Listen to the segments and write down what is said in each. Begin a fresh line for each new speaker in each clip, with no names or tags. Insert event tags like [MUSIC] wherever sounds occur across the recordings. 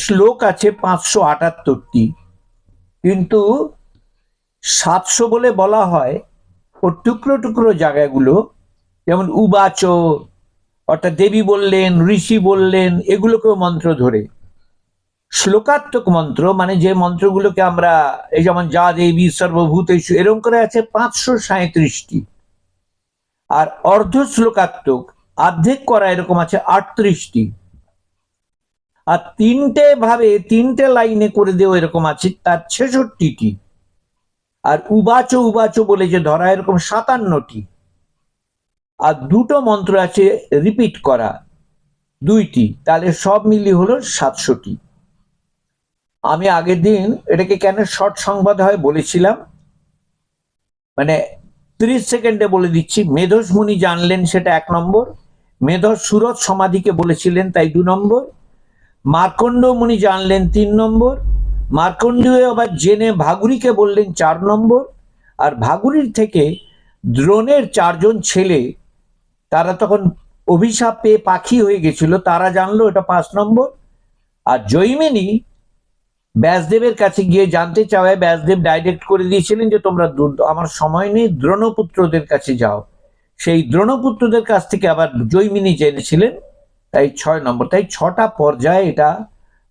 শ্লোক আছে পাঁচশো আটাত্তরটি। কিন্তু সাতশো বলে বলা হয়, ও টুকরো টুকরো জায়গাগুলো, যেমন উবাচ, অর্থাৎ দেবী বললেন, ঋষি বললেন, এগুলোকেও মন্ত্র ধরে। শ্লোকাত্মক মন্ত্র মানে যে মন্ত্রগুলোকে আমরা, এই যেমন যা দেবী, সর্বভূত এরকম করে আছে পাঁচশো সাঁত্রিশটি আর অর্ধ শ্লোকাত্মক অর্ধেক করা এরকম আছে আটত্রিশটি। আর তিনটে ভাবে, তিনটে লাইনে করে দেও এরকম আছে, তার ছেষট্টিটি। আর উবাচ উবাচ বলে যে ধরা এরকম সাতান্নটি। আর দুটো মন্ত্র আছে রিপিট করা, দুইটি। তাহলে সব মিলিয়ে হলো সাতশোটি। আমি আগের দিন এটাকে কেন শর্ট সংবাদ হয় বলেছিলাম মানে ত্রিশ সেকেন্ডে বলে দিচ্ছি। মেধস মুনি জানলেন সেটা এক নম্বর। মেধস সুরত সমাধিকে বলেছিলেন, তাই দু নম্বর। মার্কণ্ড মুনি জানলেন তিন নম্বর। মার্কণ্ডীয় আবার জেনে ভাগুরিকে বললেন চার নম্বর। আর ভাগুরির থেকে দ্রোণের চারজন ছেলে, তারা তখন অভিশাপ পেয়ে পাখি হয়ে গেছিল, তারা জানলো এটা পাঁচ নম্বর। আর জৈমিনী ব্যাসদেবের কাছে গিয়ে জানতে চাওয়ায় ব্যাসদেব ডাইরেক্ট করে দিয়েছিলেন যে তোমরা আমার সময় নেই, দ্রোণপুত্রদের কাছে যাও। সেই দ্রোণপুত্রদের কাছ থেকে আবার জৈমিনী জেনেছিলেন। তাই ছয় নম্বর, তাই ছটা পর্যায়ে এটা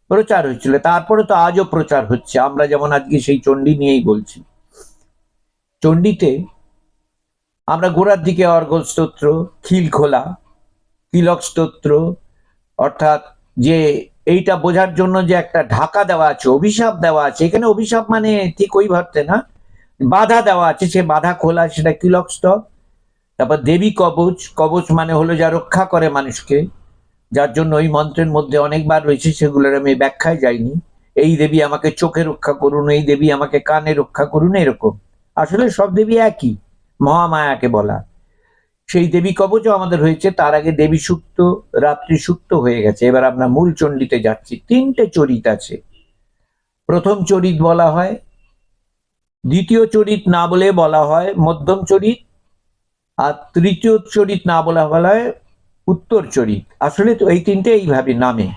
প্রচার হয়েছিল। তারপরে তো আজও প্রচার হচ্ছে। আমরা যেমন আজকে সেই চণ্ডী নিয়েই বলছি। চণ্ডীতে আমরা গোড়ার দিকে অর্গল স্তোত্র, খিল খোলা, তিলক স্তোত্র, অর্থাৎ যে এইটা বোঝার জন্য যে একটা ঢাকা দেওয়া আছে, অভিশাপ দেওয়া আছে। এখানে অভিশাপ মানে ঠিক ওই ভাবতে না, বাধা দেওয়া আছে। সে বাধা খোলা, সেটা কিলক স্তব তারপর দেবী কবচ কবচ মানে হলো যা রক্ষা করে মানুষকে, যার জন্য ওই মন্ত্রের মধ্যে অনেকবার রয়েছে, সেগুলোর আমি ব্যাখ্যায় যাইনি। এই দেবী আমাকে চোখে রক্ষা করুন, এই দেবী আমাকে কানে রক্ষা করুন, এরকম। আসলে সব দেবী একই, মহামায়াকে বলা। সেই দেবী কবচও আমাদের হয়েছে, তার আগে দেবী সুক্ত রাত্রি সুক্ত হয়ে গেছে। এবার আমরা মূল চণ্ডীতে যাচ্ছি। তিনটে চরিত আছে। প্রথম চরিত বলা হয়, দ্বিতীয় চরিত না বলে বলা হয়, মধ্যম চরিত আর তৃতীয় চরিত না বলা হয় উত্তর চরিত। আসলে তো এই তিনটে এইভাবে নামে।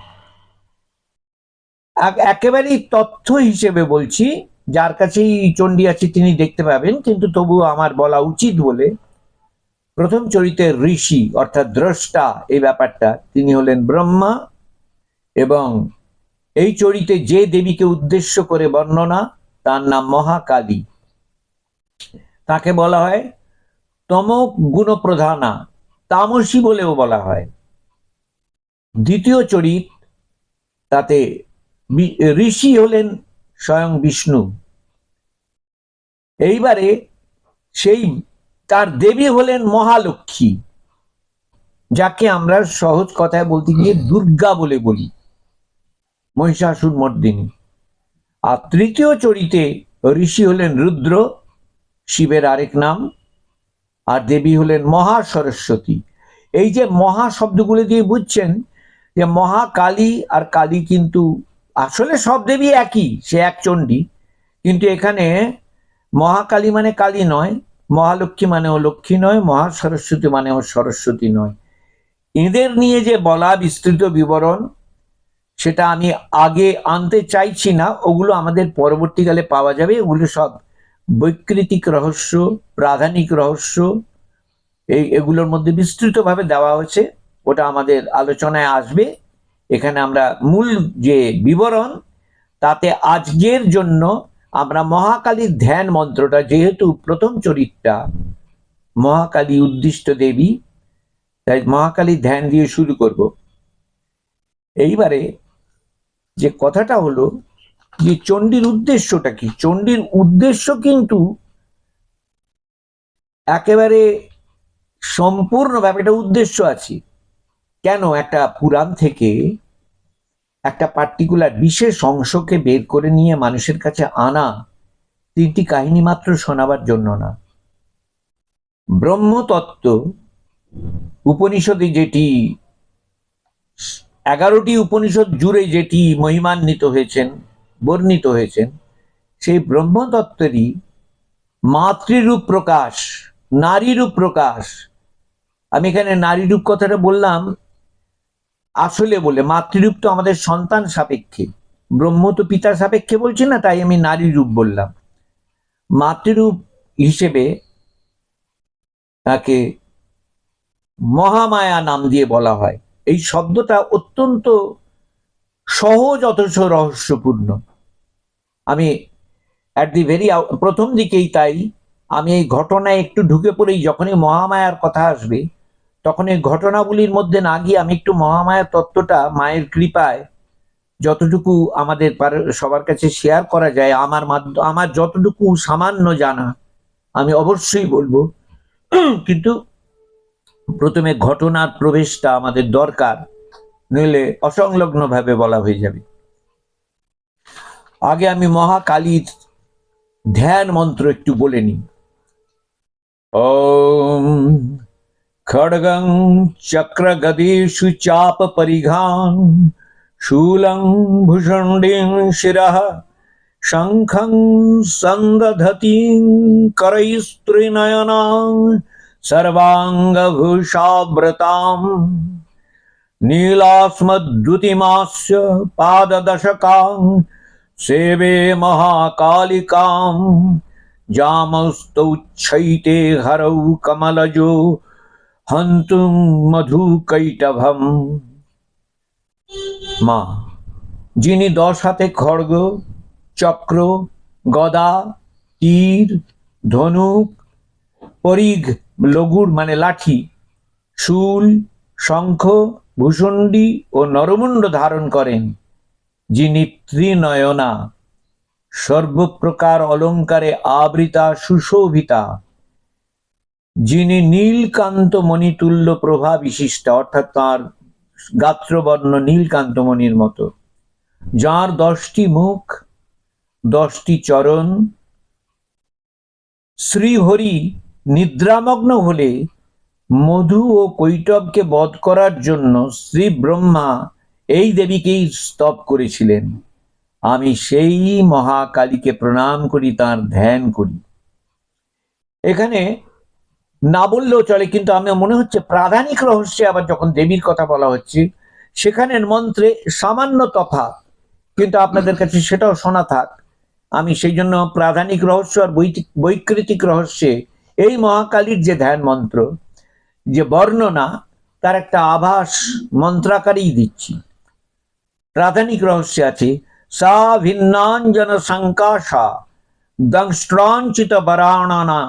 এক- একেবারেই তথ্য হিসেবে বলছি, যার কাছেই চণ্ডী আছে তিনি দেখতে পাবেন, কিন্তু তবুও আমার বলা উচিত বলে প্রথম চরিতের ঋষি, অর্থাৎ দ্রষ্টা, এই ব্যাপারটা, তিনি হলেন ব্রহ্মা এবং এই চরিতে যে দেবীকে উদ্দেশ্য করে বর্ণনা, তার নাম মহাকালী। তাকে বলা হয় তম গুণপ্রধানা তামসী বলেও বলা হয়। দ্বিতীয় চরিত তাতে ঋষি হলেন স্বয়ং বিষ্ণু। এইবারে সেই, তার দেবী হলেন মহালক্ষ্মী, যাকে আমরা সহজ কথায় বলতে গিয়ে দুর্গা বলে বলি, মহিষাসুর মর্দিনী। আর তৃতীয় চরিতে ঋষি হলেন রুদ্র, শিবের আরেক নাম আর দেবী হলেন মহা সরস্বতী এই যে মহা শব্দগুলো দিয়ে বুঝছেন যে মহাকালী আর কালী কিন্তু আসলে সব দেবী একই, সে এক চণ্ডী। কিন্তু এখানে মহাকালী মানে কালী নয়, মহালক্ষ্মী মানেও লক্ষ্মী নয় মহা সরস্বতী মানেও সরস্বতী নয়। এদের নিয়ে যে বলা বিস্তৃত বিবরণ, সেটা আমি আগে আনতে চাইছি না, ওগুলো আমাদের পরবর্তীকালে পাওয়া যাবে ওগুলো সব বৈকৃতিক রহস্য, প্রাধানিক রহস্য, এই এগুলোর মধ্যে বিস্তৃতভাবে দেওয়া হয়েছে। ওটা আমাদের আলোচনায় আসবে। এখানে আমরা মূল যে বিবরণ, তাতে আজকের জন্য আমরা মহাকালীর ধ্যান মন্ত্রটা, যেহেতু প্রথম চরিত্রটা মহাকালী উদ্দিষ্ট দেবী, তাই মহাকালীর ধ্যান দিয়ে শুরু করব। এইবারে যে কথাটা হলো যে চণ্ডীর উদ্দেশ্যটা কি? চণ্ডীর উদ্দেশ্য কিন্তু একেবারে সম্পূর্ণ ব্যাপারটা উদ্দেশ্য আছে। কেন? একটা পুরাণ থেকে একটা পার্টিকুলার বিশেষ অংশকে বের করে নিয়ে মানুষের কাছে আনা তিনটি কাহিনী মাত্র শোনাবার জন্য না। ব্রহ্মতত্ত্ব উপনিষদে যেটি, এগারোটি উপনিষদ জুড়ে যেটি মহিমান্বিত হয়েছেন বর্ণিত হয়েছেন, সেই ব্রহ্মতত্ত্বেরই মাতৃরূপ প্রকাশ, নারীরূপ প্রকাশ। আমি এখানে নারী রূপ কথাটা বললাম, আসলে বলে, মাতৃরূপ তো আমাদের সন্তান সাপেক্ষে, ব্রহ্ম তো পিতা সাপেক্ষে বলছি না, তাই আমি নারী রূপ বললাম। মাতৃরূপ হিসেবে তাকে মহামায়া নাম দিয়ে বলা হয়। এই শব্দটা অত্যন্ত সহজ, অথচ রহস্যপূর্ণ। আমি অ্যাট দি ভেরি প্রথম দিকেই তাই, আমি এই ঘটনায় একটু ঢুকে পড়েই যখনই মহামায়ার কথা আসবে তখন এই ঘটনাগুলির মধ্যে না গিয়ে আমি একটু মহামায়ার তত্ত্বটা, মায়ের কৃপায় যতটুকু আমাদের সবার কাছে শেয়ার করা যায়, আমার মাধ্য- আমার যতটুকু সামান্য জানা, আমি অবশ্যই বলব। কিন্তু প্রথমে ঘটনার প্রবেশটা আমাদের দরকার, নইলে অসংলগ্নভাবে বলা হয়ে যাবে। আগে আমি মহাকালীর ধ্যান মন্ত্র একটু বলে নিই ওম খড়গং চক্র গদেশু চাপ পরিঘান শূলং ভূষণ্ডিং শিরः শঙ্খং সন্দধতিং করৈস্ত্রিনয়নাং सर्वाङ्गभूषाव्रताम् नीलास्मद्युतिमास्य पाददशकाम् सेवे महाकालिकाम् जामस्तौच्छैते हरौ कमलजो हन्तुं মধুকৈটভম মা যিনি দশ হাতে খড়গ চক্র গদা তীর ধনুক পরিঘ লঘুর মানে লাঠি শূল শঙ্খ ভূষণ্ডী ও নরমুণ্ড ধারণ করেন যিনি ত্রিনয়না, সর্বপ্রকার অলঙ্কারে আবৃতা সুশোভিতা। যিনি নীলকান্ত মণিতুল্য প্রভা বিশিষ্টা, অর্থাৎ তাঁর গাত্রবর্ণ নীলকান্ত মণির মতো, যার দশটি মুখ, দশটি চরণ, শ্রীহরি নিদ্রামগ্ন হলে মধু ও কৈটবকে বধ করার জন্য শ্রী ব্রহ্মা এই দেবীকেই স্তব করেছিলেন। আমি সেই মহাকালীকে প্রণাম করি, তার ধ্যান করি। এখানে না বললেও চলে, কিন্তু আমার মনে হচ্ছে প্রাধানিক রহস্যে আবার যখন দেবীর কথা বলা হচ্ছে, সেখানের মন্ত্রে সামান্য তফাৎ, কিন্তু আপনাদের কাছে সেটাও শোনা থাক। আমি সেই জন্য প্রাধানিক রহস্য আর বৈকৃতিক রহস্যে এই মহাকালীর যে ধ্যান মন্ত্র, যে বর্ণনা, তার একটা আভাস মন্ত্রাকারেই দিচ্ছি। প্রাধানিক রহস্যে আছে, সা ভিন্নাঞ্জন সংকাশা, দংষ্ট্রাঞ্চিত বরাণনা,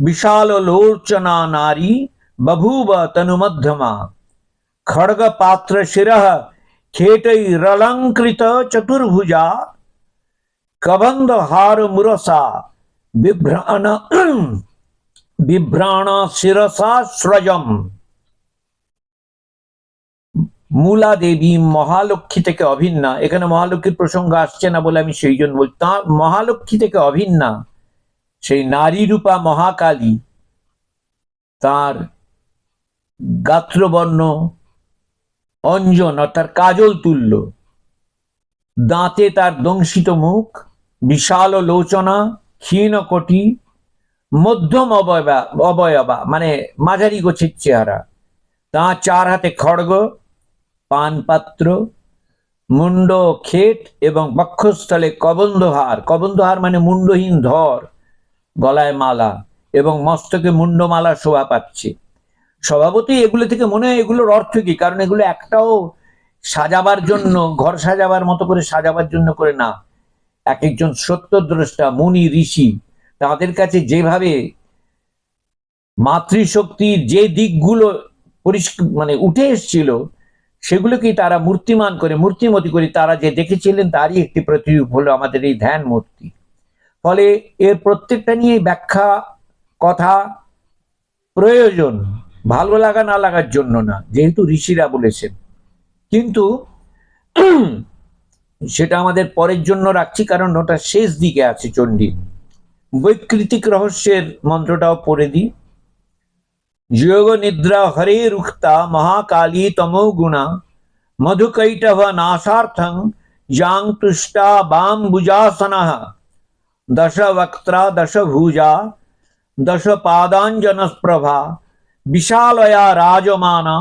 বিশাল লোচনা নারী, বভূব তনুমধ্যমা। খড়গ পাত্র শির মূলা দেবী মহালক্ষ্মী থেকে অভিন্না। এখানে মহালক্ষ্মীর প্রসঙ্গ আসছে না বলে আমি সেই জন্য বলছি। তা মহালক্ষ্মী থেকে অভিন্না, সেই নারী রূপা মহাকালী, তার গাত্রবর্ণ, অঞ্জন অর্থাৎ কাজল তুল্য, দাঁতে তার দংশিত মুখ, বিশাল লোচনা ক্ষীণ কোটি, মধ্যম অবয়বা অবয়বা মানে মাঝারি গোছের চেহারা। তাঁর চার হাতে খড়গ পানপাত্র মুন্ড খেট এবং বক্ষস্থলে কবন্ধহার। কবন্ধহার মানে মুন্ডহীন ধর, গলায় মালা এবং মস্তকে মুন্ডমালা শোভা পাচ্ছে। স্বভাবতই এগুলো থেকে মনে হয় এগুলোর অর্থ কি? কারণ এগুলো একটাও সাজাবার জন্য, ঘর সাজাবার মতো করে সাজাবার জন্য করে না। এক একজন সত্যদ্রষ্টা, মুনি, ঋষি, তাদের কাছে যেভাবে মাতৃশক্তির যে দিকগুলো পরিষ্কার মানে উঠে এসেছিল সেগুলোকেই তারা মূর্তিমান করে, মূর্তিমতি করে তারা যে দেখেছিলেন তারই একটি প্রতিরূপ হলো আমাদের এই ধ্যান মূর্তি। ফলে এর প্রত্যেকটা নিয়ে ব্যাখ্যা, কথা প্রয়োজন, ভালো লাগা না লাগার জন্য না, যেহেতু ঋষিরা বলেছেন। কিন্তু [CLEARS THROAT] সেটা আমাদের পরের জন্য রাখছি, কারণ ওটা শেষ দিকে আছে চণ্ডী বৈকৃতিক রহস্যের মন্ত্রটাও পড়ে দিই। योग निद्रा हरे रुखता महाकाली तमोगुणा मधुकैटव नाशार्थं जांग तुष्टा बाम्बुजासन। दश वक्त्रा दश भुजा दश पादाजन प्रभा विशालया राजमाना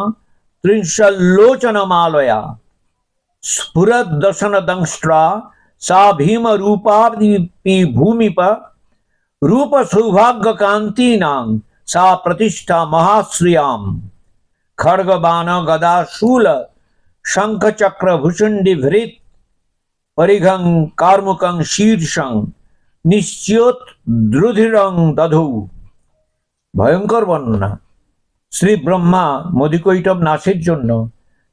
त्रिंशल्लोचन मालया स्फुरद दशन दंष्ट्रा सा भीम रूपार्दी भूमि पर रूप सौभाग्य कांति नांग সা প্রতিষ্ঠা মহাশ্রিয়াম খড়গ বান গদা শূল শঙ্খচক্র ভূষণ্ডি ভৃত পরিঘং কার্মুকং শীর্ষং নিশ্চয়ত দ্রুধিরং দধৌ ভয়ঙ্কর বর্ণনা শ্রী ব্রহ্মা মধিকৈটব নাশের জন্য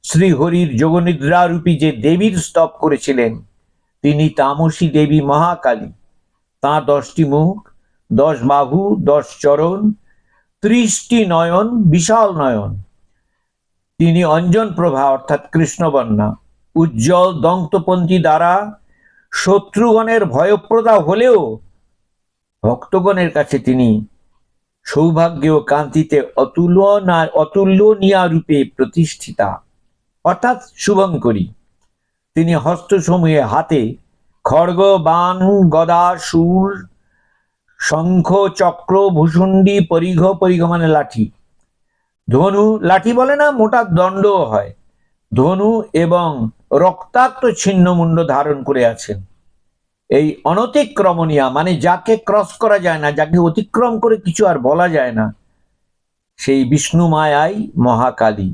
শ্রী হরির যোগনিদ্রারূপী যে দেবীর স্তব করেছিলেন, তিনি তামসী দেবী মহাকালী। তাঁর দশটি মুখ, দশ বাহু, দশ চরণ ত্রিশটি নয়ন, বিশাল নয়ন। তিনি অঞ্জন প্রভা, অর্থাৎ কৃষ্ণবর্ণা, উজ্জ্বল দন্তপন্থী দ্বারা শত্রুগণের ভয়প্রদা হলেও ভক্তগণের কাছে তিনি সৌভাগ্য ও কান্তিতে অতুলনা, অতুলনীয় রূপে প্রতিষ্ঠিতা, অর্থাৎ শুভঙ্করী। তিনি হস্তসমূহে হাতে খড়গ, বান, গদা, শূল শঙ্খ, চক্র, ভূষুণ্ডি, পরিঘ পরিঘ মানে লাঠি। ধনু, লাঠি বলে না, মোটা দণ্ডও হয়। ধনু এবং রক্তাক্ত ছিন্নমুণ্ড ধারণ করে আছেন। এই অনতিক্রমণীয়া মানে যাকে ক্রস করা যায় না, যাকে অতিক্রম করে কিছু আর বলা যায় না, সেই বিষ্ণু মায়াই মহাকালী।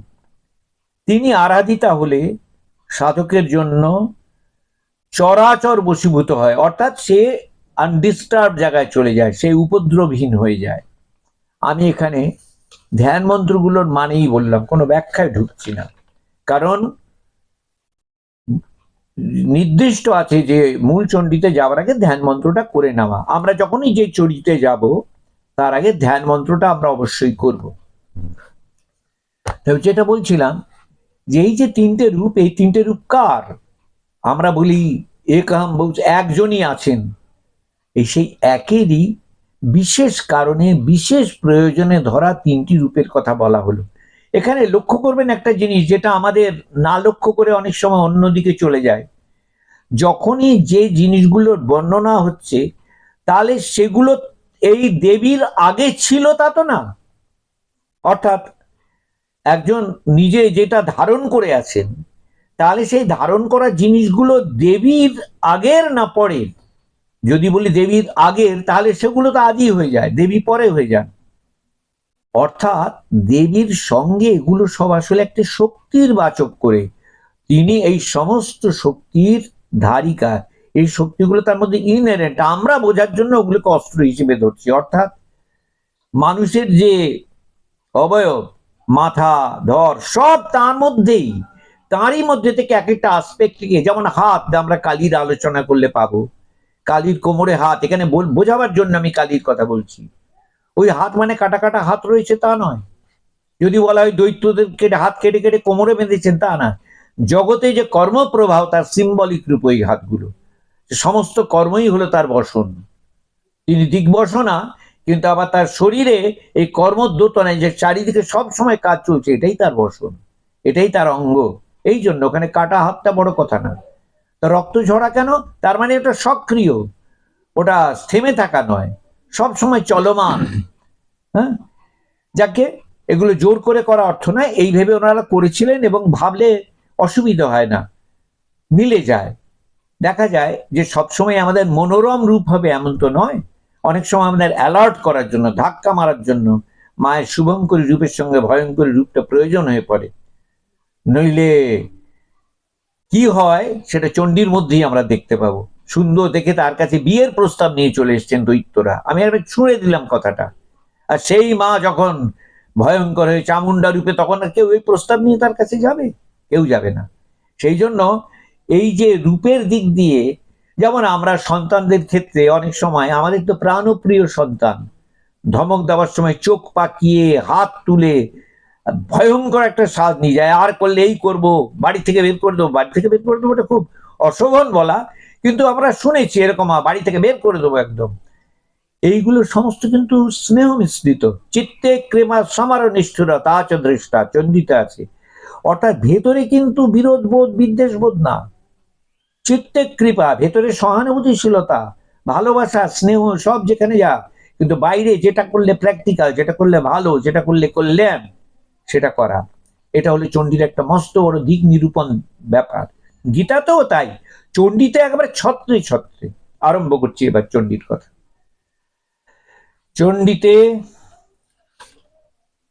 তিনি আরাধিতা হলে সাধকের জন্য চরাচর বশীভূত হয়, অর্থাৎ সে আনডিস্টার্ব জায়গায় চলে যায়, সেই উপদ্রবহীন হয়ে যায়। আমি এখানে ধ্যান মন্ত্রগুলোর মানেই বললাম, কোনো ব্যাখ্যায় ঢুকছি না। কারণ নির্দিষ্ট আছে যে মূল চণ্ডীতে যাওয়ার আগে ধ্যান মন্ত্রটা করে নেওয়া। আমরা যখনই যে চণ্ডীতে যাব, তার আগে ধ্যান মন্ত্রটা আমরা অবশ্যই করব। যেটা বলছিলাম, যে এই যে তিনটে রূপ, এই তিনটে রূপ কার? আমরা বলি বলছে একজনই আছেন। এই সেই একেরই বিশেষ কারণে, বিশেষ প্রয়োজনে ধরা তিনটি রূপের কথা বলা হলো। এখানে লক্ষ্য করবেন একটা জিনিস, যেটা আমাদের না লক্ষ্য করে অনেক সময় অন্যদিকে চলে যায়। যখনই যে জিনিসগুলোর বর্ণনা হচ্ছে, তাহলে সেগুলো এই দেবীর আগে ছিল তা তো না। অর্থাৎ একজন নিজে যেটা ধারণ করে আছেন, তাহলে সেই ধারণ করা জিনিসগুলো দেবীর আগের না পরের? যদি বলি দেবীর আগের, তাহলে সেগুলো তো আদি হয়ে যায়, দেবী পরে হয়ে যান। অর্থাৎ দেবীর সঙ্গে এগুলো সব আসলে একটি শক্তির বাচক করে। তিনি এই সমস্ত শক্তির ধারিকা, এই শক্তিগুলো তার মধ্যে ইনহেরেন্ট আমরা বোঝার জন্য ওগুলোকে অস্ত্র হিসেবে ধরছি। অর্থাৎ মানুষের যে অবয়ব, মাথা, ধর, সব তার মধ্যেই, তারই মধ্যে থেকে এক একটা আসপেক্ট থেকে যেমন হাত, আমরা কালির আলোচনা করলে পাবো। কালির কোমরে হাত, এখানে বোঝাবার জন্য আমি কালির কথা বলছি। ওই হাত মানে কাটা কাটা হাত রয়েছে তা নয়। যদি বলা হয় দৈত্যদের কেটে হাত কেটে কেটে কোমরে বেঁধেছেন, তা না জগতে যে কর্মপ্রবাহ তার সিম্বলিক রূপ ওই হাতগুলো। সমস্ত কর্মই হলো তার বসন তিনি দিগ্বসনা কিন্তু আবার তার শরীরে এই কর্মদ্যোতনায় যে চারিদিকে সব সময় কাজ চলছে, এটাই তার বসন এটাই তার অঙ্গ। এই জন্য ওখানে কাটা হাতটা বড় কথা না। রক্ত ঝরা কেন? তার মানে ওটা সক্রিয়। ওটা থেমে থাকা নয়। সব সময় চলমান। হ্যাঁ? যাকে এগুলো জোর করে করা অর্থ নয়, এই ভেবে ওনারা করেছিলেন এবং ভাবলে অসুবিধা হয় না। মিলে যায়। দেখা যায় যে সবসময় আমাদের মনোরম রূপ হবে এমন তো নয়। অনেক সময় আমাদের অ্যালার্ট করার জন্য, ধাক্কা মারার জন্য, মায়ের শুভঙ্করী রূপের সঙ্গে ভয়ঙ্করী রূপটা প্রয়োজন হয়ে পড়ে। নইলে কি হয় সেটা চণ্ডীর মধ্যেই আমরা দেখতে পাবো। সুন্দর দেখে তার কাছে বিয়ের প্রস্তাব নিয়ে চলে এসছেন দৈত্যরা। আমি আর ছুঁড়ে দিলাম কথাটা। আর সেই মা যখন ভয়ঙ্কর হয়ে চামুন্ডা রূপে তখন আর কেউ এই প্রস্তাব নিয়ে তার কাছে যাবে? কেউ যাবে না। সেই জন্য এই যে রূপের দিক দিয়ে যেমন আমরা সন্তানদের ক্ষেত্রে অনেক সময় আমাদের তো প্রাণপ্রিয় সন্তান। ধমক দেওয়ার সময় চোখ পাকিয়ে হাত তুলে ভয়ঙ্কর একটা স্বাদ নিয়ে যায়। আর করলে এই করব, বাড়ি থেকে বের করে দেবো, বাড়ি থেকে বের করে দেবো এটা খুব অশোভন বলা, কিন্তু আমরা শুনেছি এরকম বাড়ি থেকে বের করে দেবো একদম। এইগুলো সমস্ত কিন্তু স্নেহ মিশ্রিত, চিত্তে ক্রেমা সমার নিষ্ঠুরতা দৃষ্টা চন্দিতে আছে। অর্থাৎ ভেতরে কিন্তু বিরোধ বোধ, বিদ্বেষ বোধ না। চিত্তে কৃপা, ভেতরে সহানুভূতিশীলতা, ভালোবাসা, স্নেহ, সব যেখানে যা, কিন্তু বাইরে যেটা করলে প্র্যাকটিক্যাল যেটা করলে ভালো, যেটা করলে কল্যাণ সেটা করা। এটা হলো চণ্ডীর একটা মস্ত বড় দিক নিরূপণ ব্যাপার। গীতাতেও তাই। চণ্ডীতে একেবারে ছত্রে ছত্রে আরম্ভ করছি এবার চণ্ডীর কথা। চণ্ডীতে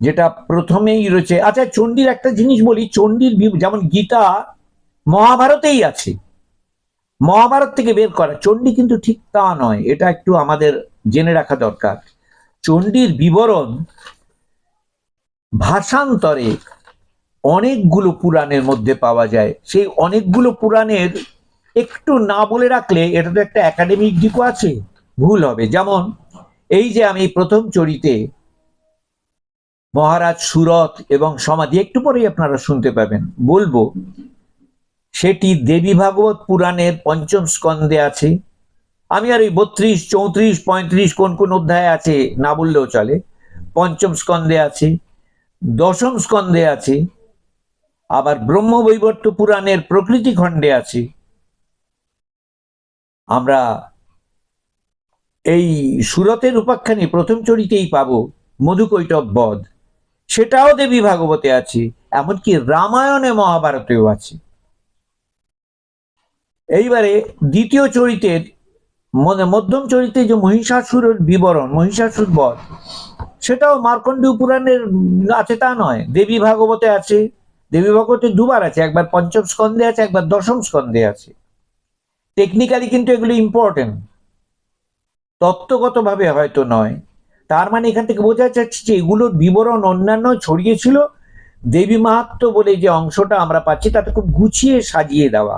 যেটা প্রথমেই রয়েছে আচ্ছা চণ্ডীর একটা জিনিস বলি, চণ্ডীর যেমন গীতা মহাভারতেই আছে। মহাভারত থেকে বের করা। চণ্ডী কিন্তু ঠিক তা নয়, এটা একটু আমাদের জেনে রাখা দরকার। চণ্ডীর বিবরণ ভাষান্তরে অনেকগুলো পুরাণের মধ্যে পাওয়া যায়। সেই অনেকগুলো পুরাণের একটু না বলে রাখলে এটা তো একটা একাডেমিক দিকও আছে, ভুল হবে। যেমন, এই যে আমি প্রথম চরিতে মহারাজ সুরত এবং সমাধি, একটু পরেই আপনারা শুনতে পাবেন। বলব, সেটি দেবী ভাগবত পুরাণের পঞ্চম স্কন্ধে আছে। আমি আর ওই বত্রিশ, চৌত্রিশ, পঁয়ত্রিশ কোন কোন অধ্যায় আছে না বললেও চলে। পঞ্চম স্কন্ধে আছে। দশম স্কন্ধে আছে, আবার ব্রহ্ম ব্রহ্মবৈবর্ত পুরাণের প্রকৃতি খণ্ডে আছে। আমরা এই সুরতের উপাখ্যানে প্রথম চরিতেই পাবো মধুকৈটব বধ। সেটাও দেবী ভাগবতে আছে, এমনকি রামায়ণে মহাভারতেও আছে। এইবারে দ্বিতীয় চরিতের মানে মধ্যম চরিত্রে যে মহিষাসুরের বিবরণ, মহিষাসুর বধ সেটাও মার্কণ্ডীয় পুরাণের আছে তা নয়। দেবী ভাগবতে আছে, দেবী ভাগবতে দুবার আছে, একবার পঞ্চম স্কন্ধে আছে, একবার দশম স্কন্ধে আছে। টেকনিক্যালি কিন্তু এগুলো ইম্পর্টেন্ট তত্ত্বগতভাবে হয়তো নয়। তার মানে এখান থেকে বোঝা যাচ্ছে যে এগুলোর বিবরণ অন্যান্য ছড়িয়েছিল দেবী মাহাত্ম বলে যে অংশটা আমরা পাচ্ছি, তাতে খুব গুছিয়ে সাজিয়ে দেওয়া।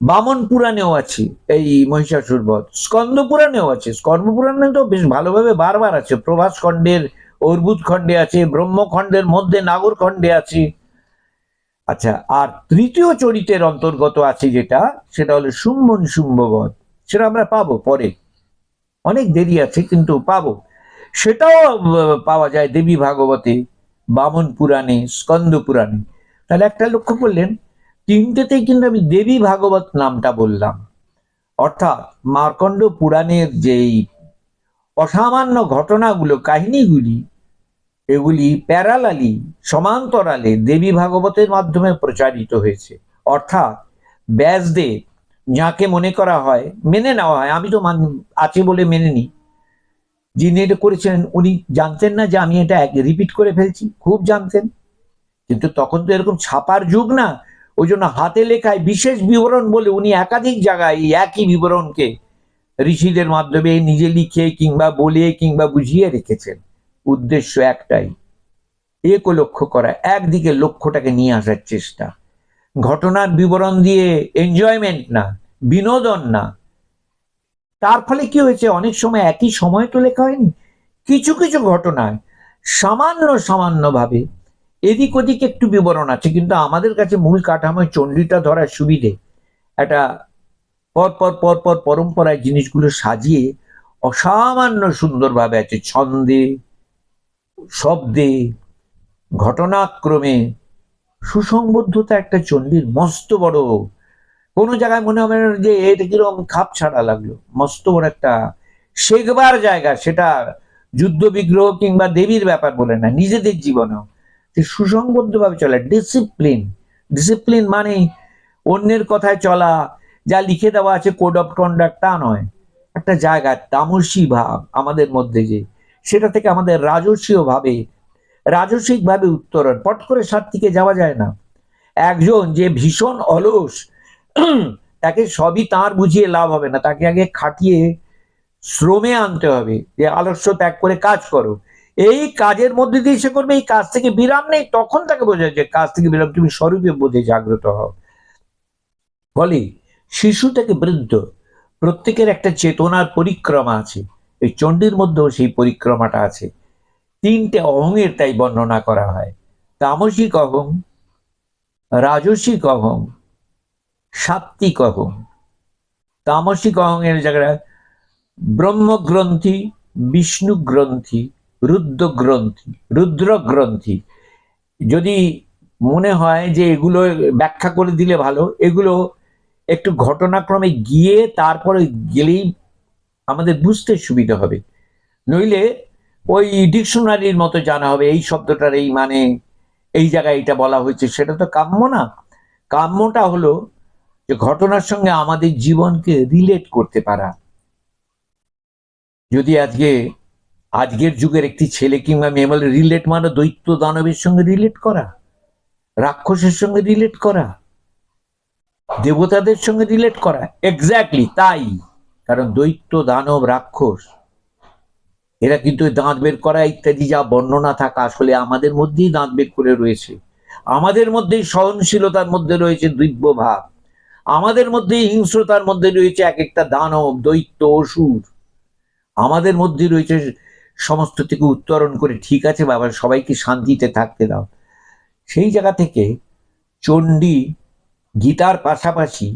বামন পুরাণেও আছে, এই মহিষাসুর বধ। স্কন্দ পুরাণেও আছে, স্কন্দ পুরাণে তো বেশ ভালোভাবে বারবার আছে। প্রভাস খণ্ডের, অর্বুদ খণ্ডে আছে ব্রহ্মখণ্ডের মধ্যে নাগর খণ্ডে আছে। আচ্ছা আর তৃতীয় চরিত্রের অন্তর্গত আছে যেটা, সেটা হলো শুম্ভন শুম্ভবধ সেটা আমরা পাবো পরে। অনেক দেরি আছে, কিন্তু পাবো। সেটাও পাওয়া যায় দেবী ভাগবতে, বামন পুরাণে, স্কন্দ পুরাণে। তাহলে একটা লক্ষ্য করলেন তিনটেতেই কিন্তু আমি দেবী ভাগবত নামটা বললাম। অর্থাৎ মার্কণ্ড পুরাণের যেই অসামান্য ঘটনাগুলো, কাহিনীগুলি, এগুলি প্যারালালি, সমান্তরালে দেবী ভাগবতের মাধ্যমে প্রচারিত হয়েছে। অর্থাৎ ব্যাসদেব যাকে মনে করা হয়, মেনে নেওয়া হয়, আমি তো আছি বলে মেনে নিই। যিনি এটা করেছেন উনি জানতেন না যে আমি এটা রিপিট করে ফেলছি, খুব জানতেন। কিন্তু তখন তো এরকম ছাপার যুগ না ওই জন্য হাতে লেখায় বিশেষ বিবরণ বলে উনি একাধিক জায়গায় এই একই বিবরণকে ঋষিদের মাধ্যমে নিজে লিখে কিংবা বলে কিংবা বুঝিয়ে রেখেছেন। উদ্দেশ্য একটাই এক লক্ষ্য করা, একদিকে লক্ষ্যটাকে নিয়ে আসার চেষ্টা। ঘটনার বিবরণ দিয়ে এনজয়মেন্ট না, বিনোদন না। তার ফলে কি হয়েছে, অনেক সময় একই সময় তো লেখা হয়নি। কিছু কিছু ঘটনায় সামান্য সামান্য ভাবে এদিক ওদিক একটু বিবরণ আছে, কিন্তু আমাদের কাছে মূল কাঠামোয় চণ্ডীটা ধরার সুবিধে একটা পর পর পর পর পরম্পরায় জিনিসগুলো সাজিয়ে অসামান্য সুন্দরভাবে আছে। ছন্দে, শব্দে, ঘটনাক্রমে সুসংবদ্ধতা একটা চণ্ডীর মস্ত বড়। কোনো জায়গায় মনে হবে না যে এটা কীরকম খাপ ছাড়া লাগল। মস্ত বড় একটা শেখবার জায়গা, সেটা যুদ্ধ বিগ্রহ কিংবা দেবীর ব্যাপার বলে না, নিজেদের জীবনেও। সুসংবদ্ধভাবে চলা। ডিসিপ্লিন ডিসিপ্লিন মানে অন্যের কথায় চলা, যা লিখে দেওয়া আছে কোড অফ কন্ডাক্ট তা নয়। একটা জায়গা, তামসী ভাব আমাদের মধ্যে যে, সেটা থেকে আমাদের রাজস্বীয় ভাবে রাজস্বিক ভাবে উত্তরণ। পট করে সাত দিকে যাওয়া যায় না। একজন যে ভীষণ অলস, তাকে সবই তার বুঝিয়ে লাভ হবে না। তাকে আগে খাটিয়ে শ্রমে আনতে হবে। যে আলস্য ত্যাগ করে কাজ করো। এই কাজের মধ্যে দিয়ে সে করবে, এই কাজ থেকে বিরাম নেই, তখন তাকে বোঝা যায় কাজ থেকে বিরাম, তুমি স্বরূপে বোধে জাগ্রত হও। ফলে শিশু থেকে বৃদ্ধ, প্রত্যেকের একটা চেতনার পরিক্রমা আছে, এই চণ্ডীর মধ্যেও সেই পরিক্রমাটা আছে। তিনটে অহংয়ের তাই বর্ণনা করা হয়, তামসিক অহং, রাজসিক অহং সাত্বিক অহং। তামসিক অহংয়ের জায়গায় ব্রহ্মগ্রন্থি বিষ্ণু গ্রন্থি রুদ্র গ্রন্থি রুদ্র গ্রন্থি যদি মনে হয় যে এগুলো ব্যাখ্যা করে দিলে ভালো, এগুলো একটু ঘটনাক্রমে গিয়ে তারপরে গেলেই আমাদের বুঝতে সুবিধা হবে। নইলে ওই ডিকশনারির মতো জানা হবে, এই শব্দটার এই মানে এই জায়গায় এটা বলা হয়েছে, সেটা তো কাম্য না। কাম্যটা হলো যে ঘটনার সঙ্গে আমাদের জীবনকে রিলেট করতে পারা। যদি আজকে আজকের যুগের একটি ছেলে কিংবা মেয়ে বলে রিলেট মানে দৈত্য দানবের সঙ্গে রিলেট করা, রাক্ষসের সঙ্গে রিলেট করা, দেবতাদের সঙ্গে রিলেট করা। এক্স্যাক্টলি তাই। কারণ দৈত্য দানব রাক্ষস, এরা কিন্তু দাঁত বের করা ইত্যাদি যা বর্ণনা থাকা আসলে আমাদের মধ্যেই দাঁত বের করে রয়েছে। আমাদের মধ্যেই সহনশীলতার মধ্যে রয়েছে দিব্য ভাব। আমাদের মধ্যেই হিংস্রতার মধ্যে রয়েছে এক একটা দানব, দৈত্য, অসুর। আমাদের মধ্যে রয়েছে সমস্ত থেকে উত্তরণ করে ঠিক আছে বাবা, সবাইকে শান্তিতে থাকতে দাও। সেই জায়গা থেকে চণ্ডী গীতার পাশাপাশি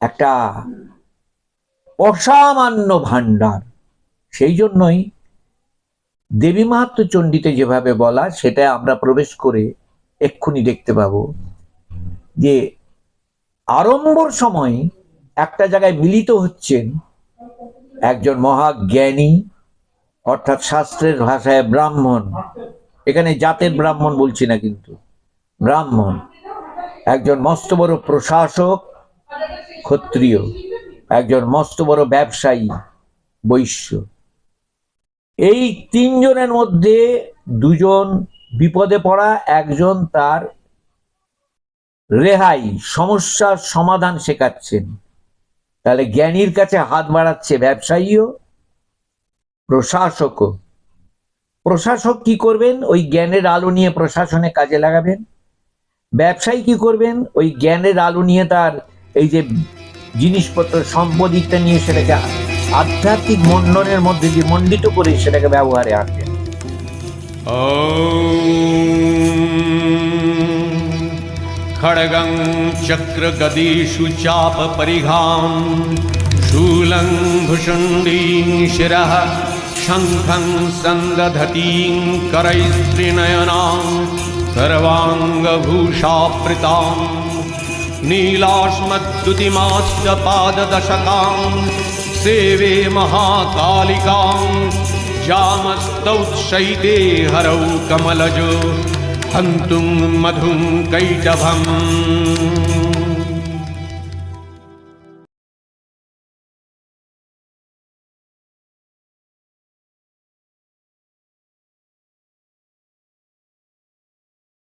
একটা অসামান্য ভাণ্ডার। সেই জন্যই দেবী মাহাত্ম চণ্ডীতে যেভাবে বলা সেটা আমরা প্রবেশ করে এক্ষুনি দেখতে পাবো যে আরম্ভর সময় একটা জায়গায় মিলিত হচ্ছেন একজন মহাজ্ঞানী অর্থাৎ শাস্ত্রের ভাষায় ব্রাহ্মণ। এখানে জাতের ব্রাহ্মণ বলছি না কিন্তু। ব্রাহ্মণ। একজন মস্ত বড় প্রশাসক, ক্ষত্রিয়। একজন মস্ত বড় ব্যবসায়ী, বৈশ্য। এই তিনজনের মধ্যে দুজন বিপদে পড়া, একজন তার রেহাই, সমস্যার সমাধান শেখাচ্ছেন। তাহলে জ্ঞানীর কাছে হাত বাড়াচ্ছে ব্যবসায়ীও প্রশাসকও প্রশাসক কি করবেন ওই জ্ঞানের আলো নিয়ে প্রশাসনে কাজে লাগাবেন ব্যবসায়ী কি করবেন ওই জ্ঞানের আলো নিয়ে তার এই যে জিনিসপত্র সম্পদ ইত্যাদি নিয়ে সেটাকে আধ্যাত্মিক মন্ডনের মধ্যে দিয়ে মণ্ডিত করে সেটাকে ব্যবহারে আনবেন
ॐ खड्गं चक्रगदेषु चापपरिघां शूलं भुषुण्डीं शिरः शङ्खं सन्दधतीं करैस्त्रिनयनां सर्वाङ्गभूषावृतां नीलाश्मद्युतिमाश्च पाददशकां सेवे महाकालिकां जामस्तौत्सैते हरौ कमलजो हन्तुं मधुं कैटभम्